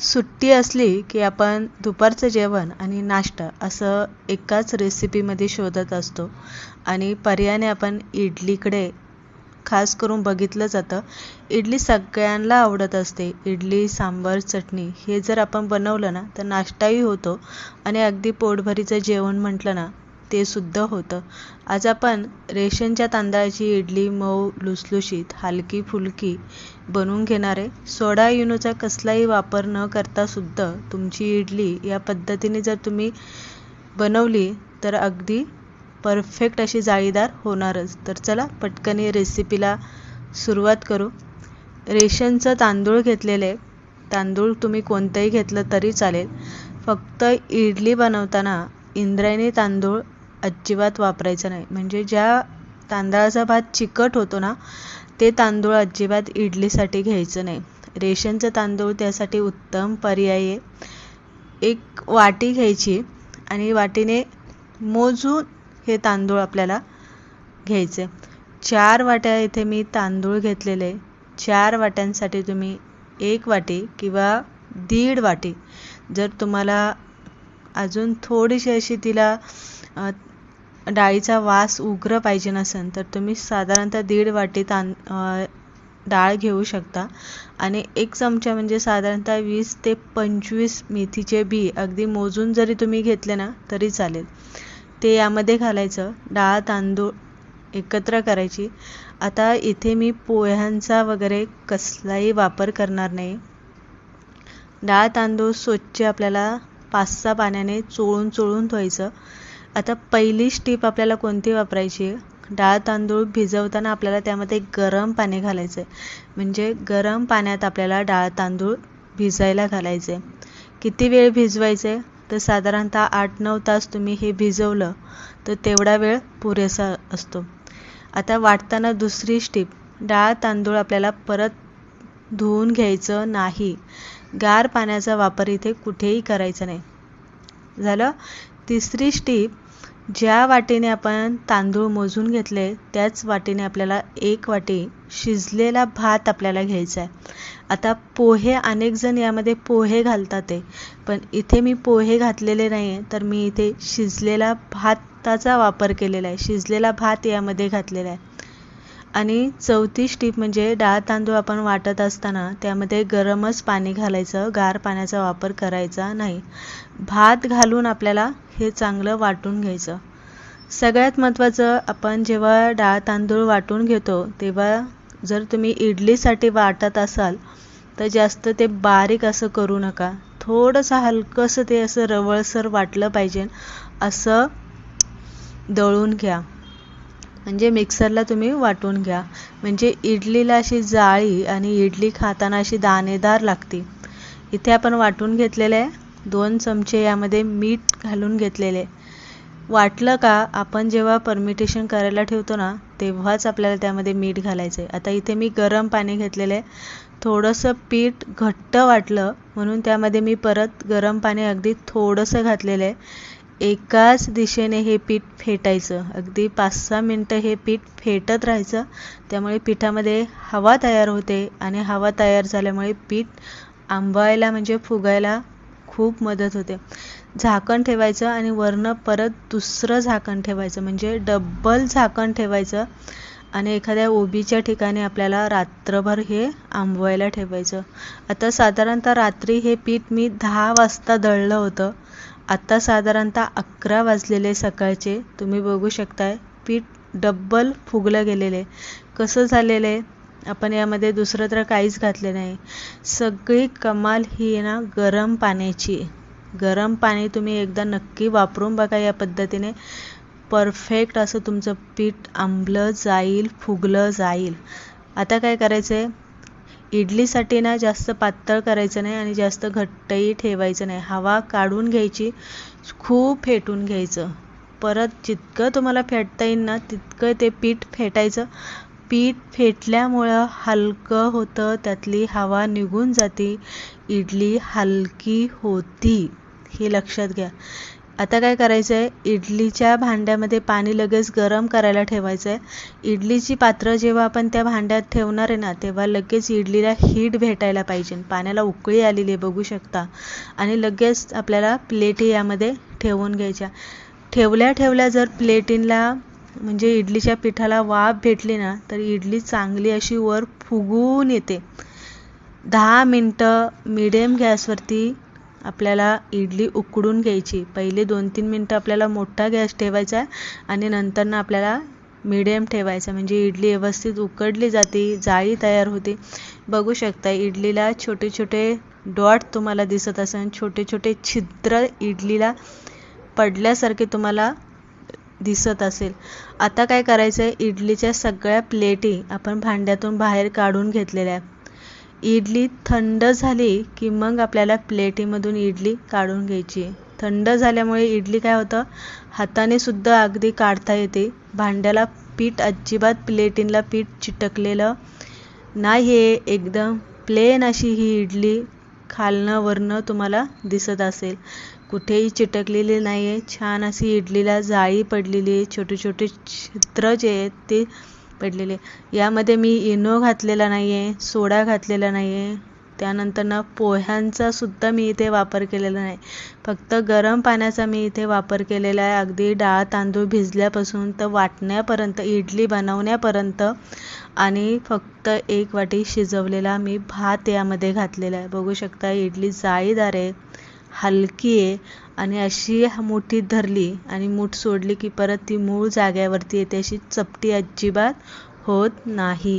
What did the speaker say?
सुट्टी असली की आपण दुपारचं जेवण आणि नाश्ता असं एकाच रेसिपीमध्ये शोधत असतो. आणि पर्यायाने आपण इडलीकडे खास करून बघितलं जातं इडली सगळ्यांना आवडत असते. इडली सांबार चटणी हे जर आपण बनवलं ना तर नाश्ताही होतो. आणि अगदी पोटभरीचं जेवण म्हटलं ना ते सुद्धा होतं. आज आपण रेशनच्या तांदळाची इडली मऊ लुसलुशीत हलकी फुलकी बनवून घेणारे सोडा युनोचा कसलाही वापर न करता सुद्धा तुमची इडली या पद्धतीने जर तुम्ही बनवली तर अगदी परफेक्ट अशी जाळीदार होणारच. तर चला पटकन रेसिपीला सुरुवात करू. रेशनचं तांदूळ घेतलेले तांदूळ तुम्ही कोणतंही घेतलं तरी चालेल. फक्त इडली बनवताना इंद्रायणी तांदूळ अजिबात वापरायचं नाही. म्हणजे ज्या तांदळाचा भात चिकट होतो ना ते तांदूळ अजिबात इडलीसाठी घ्यायचं नाही. रेशनचं तांदूळ त्यासाठी उत्तम पर्याय आहे. एक वाटी घ्यायची आणि वाटीने मोजून हे तांदूळ आपल्याला घ्यायचे चार वाट्या इथे मी तांदूळ घेतलेले चार वाट्यांसाठी तुम्ही एक वाटी किंवा दीड वाटी. जर तुम्हाला अजून थोडीशी अशी तिला डाळीचा वास उग्र पाहिजे नसेल तर तुम्ही साधारणतः दीड वाटी तां डाळ घेऊ शकता. आणि एक चमचा म्हणजे साधारणतः वीस ते पंचवीस मेथीचे बी अगदी मोजून जरी तुम्ही घेतले ना तरी चालेल. ते यामध्ये घालायचं. डाळ तांदूळ एकत्र करायची. आता इथे मी पोह्यांचा वगैरे कसलाही वापर करणार नाही. डाळ तांदूळ स्वच्छ आपल्याला पाच सहा पाण्याने चोळून चोळून धुवायचं. आता पहिली स्टीप आपल्याला कोणती वापरायची? डाळ तांदूळ भिजवताना आपल्याला त्यामध्ये गरम पाणी घालायचं आहे म्हणजे गरम पाण्यात आपल्याला डाळ तांदूळ भिजायला घालायचे किती वेळ भिजवायचे तर साधारणतः आठ नऊ तास तुम्ही हे भिजवलं तर तेवढा वेळ पुरेसा असतो. आता वाटताना दुसरी स्टीप. डाळ तांदूळ आपल्याला परत धुवून घ्यायचं नाही. गार पाण्याचा वापर इथे कुठेही करायचा नाही. झालं? तिसरी स्टीप ज्या वाटीने आपण तांदूळ मोजून घेतले त्याच वाटीने आपल्याला एक वाटी शिजलेला भात आपल्याला घ्यायचा आहे. आता पोहे अनेक जण यामध्ये पोहे घालतात आहे पण इथे मी पोहे घातलेले नाही आहे तर मी इथे शिजलेला भाताचा वापर केलेला आहे. शिजलेला भात यामध्ये घातलेला आहे. आणि चौथी स्टीप म्हणजे डाळ तांदूळ आपण वाटत असताना त्यामध्ये गरमच पाणी घालायचं गार पाण्याचा वापर करायचा नाही. भात घालून आपल्याला हे चांगलं वाटून घ्यायचं. सगळ्यात महत्त्वाचं आपण जेव्हा डाळ तांदूळ वाटून घेतो तेव्हा जर तुम्ही इडलीसाठी वाटत असाल तर जास्त ते बारीक असं करू नका. थोडंसं हलकंसं ते असं रवळसर वाटलं पाहिजे असं दळून घ्या. म्हणजे मिक्सरला तुम्ही वाटून घ्या. म्हणजे इडलीला अशी जाळी आणि इडली खाताना अशी दाणेदार लागते. इथे आपण वाटून घेतलेलं आहे. दोन चमचे यामध्ये मीठ घालून घेतलेले वाटलं का आपण जेव्हा परमिटेशन करायला ठेवतो ना तेव्हाच आपल्याला त्यामध्ये मीठ घालायचं आहे आता इथे मी गरम पाणी घेतलेलं आहे. थोडंसं पीठ घट्ट वाटलं म्हणून त्यामध्ये मी परत गरम पाणी अगदी थोडंसं घातलेलं आहे. एकाच दिशेने हे पीठ फेटायचं. अगदी पाच सहा मिनटं हे पीठ फेटत राहायचं. त्यामुळे पिठामध्ये हवा तयार होते आणि हवा तयार झाल्यामुळे पीठ आंबवायला म्हणजे फुगायला खूप मदत होते. झाकण ठेवायचं आणि वरनं परत दुसरं झाकण ठेवायचं. म्हणजे डब्बल झाकण ठेवायचं आणि एखाद्या ओबीच्या ठिकाणी आपल्याला रात्रभर हे आंबवायला ठेवायचं. आता साधारणतः रात्री हे पीठ मी दहा वाजता दळलं होतं. आत्ता साधारणतः अकरा वाजलेले सकाळचे. तुम्ही बघू शकताय पीठ डब्बल फुगलं गेलेले. कसं झालेलं? आहे आपण यामध्ये दुसरं तर काहीच घातले नाही. सगळी कमाल ही ना गरम पाण्याची. गरम पाणी तुम्ही एकदा नक्की वापरून बघा या पद्धतीने. परफेक्ट असं तुमचं पीठ आंबलं जाईल फुगलं जाईल. आता काय करायचं आहे इडलीसाठी ना जास्त पातळ करायचं नाही आणि जास्त घट्टही ठेवायचं नाही. हवा काढून घ्यायची खूप फेटून घ्यायचं. परत जितकं तुम्हाला फेटता येईल ना तितकं ते पीठ फेटायचं. पीठ फेटल्यामुळं हलकं होतं त्यातली हवा निघून जाते. इडली हलकी होती. हे लक्षात घ्या. आता काय करायचं आहे इडलीच्या भांड्यामध्ये पाणी लगेच गरम करायला ठेवायचं आहे इडलीची पात्र जेव्हा आपण त्या भांड्यात ठेवणार आहे ना तेव्हा लगेच इडलीला हीट भेटायला पाहिजे. पाण्याला उकळी आलेली आहे बघू शकता. आणि लगेच आपल्याला प्लेटी यामध्ये ठेवून घ्यायच्या. ठेवल्या ठेवल्या जर प्लेटींला म्हणजे इडलीच्या पिठाला वाफ भेटली ना तर इडली चांगली अशी वर फुगून येते. दहा मिनटं मिडियम गॅसवरती आपल्याला इडली उकडून घ्यायची. पहिले दोन तीन मिनटं आपल्याला मोठा गॅस ठेवायचा आणि नंतरनं आपल्याला मिडियम ठेवायचा. म्हणजे इडली व्यवस्थित उकडली जाते जाळी तयार होते. बघू शकता इडलीला छोटे छोटे डॉट तुम्हाला दिसत असेल छोटे छोटे छिद्र इडलीला पडल्यासारखे तुम्हाला दिसत असेल. आता काय करायचं आहे इडलीच्या सगळ्या प्लेटी आपण भांड्यातून बाहेर काढून घेतलेल्या आहे इडली थंड झाली की मग आपल्याला प्लेटीमधून इडली काढून घ्यायची. थंड झाल्यामुळे इडली काय होतं? हाताने सुद्धा अगदी काढता येते. भांड्याला पीठ अजिबात प्लेटीनला पीठ चिटकलेलं नाही आहे एकदम प्लेन अशी ही इडली खालनं वरनं तुम्हाला दिसत असेल. कुठेही चिटकलेली नाही आहे छान अशी इडलीला जाळी पडलेली आहे. छोटे छोटे छिद्र जे आहेत ते पडलेले. यामध्ये मी इनो घातलेला नाही आहे सोडा घातलेला नाही आहे त्यानंतर ना पोह्यांचा सुद्धा मी इथे वापर केलेला नाही. फक्त गरम पाण्याचा मी इथे वापर केलेला आहे. अगदी डाळ तांदूळ भिजल्यापासून तर वाटण्यापर्यंत इडली बनवण्यापर्यंत आणि फक्त एक वाटी शिजवलेला मी भात यामध्ये घातलेला आहे. बघू शकता इडली जाळीदार आहे. हलकी आहे आणि अशी मोठी धरली आणि मूठ सोडली की परत ती मूळ जाग्यावरती येते अशी चपटी अजिबात होत नाही.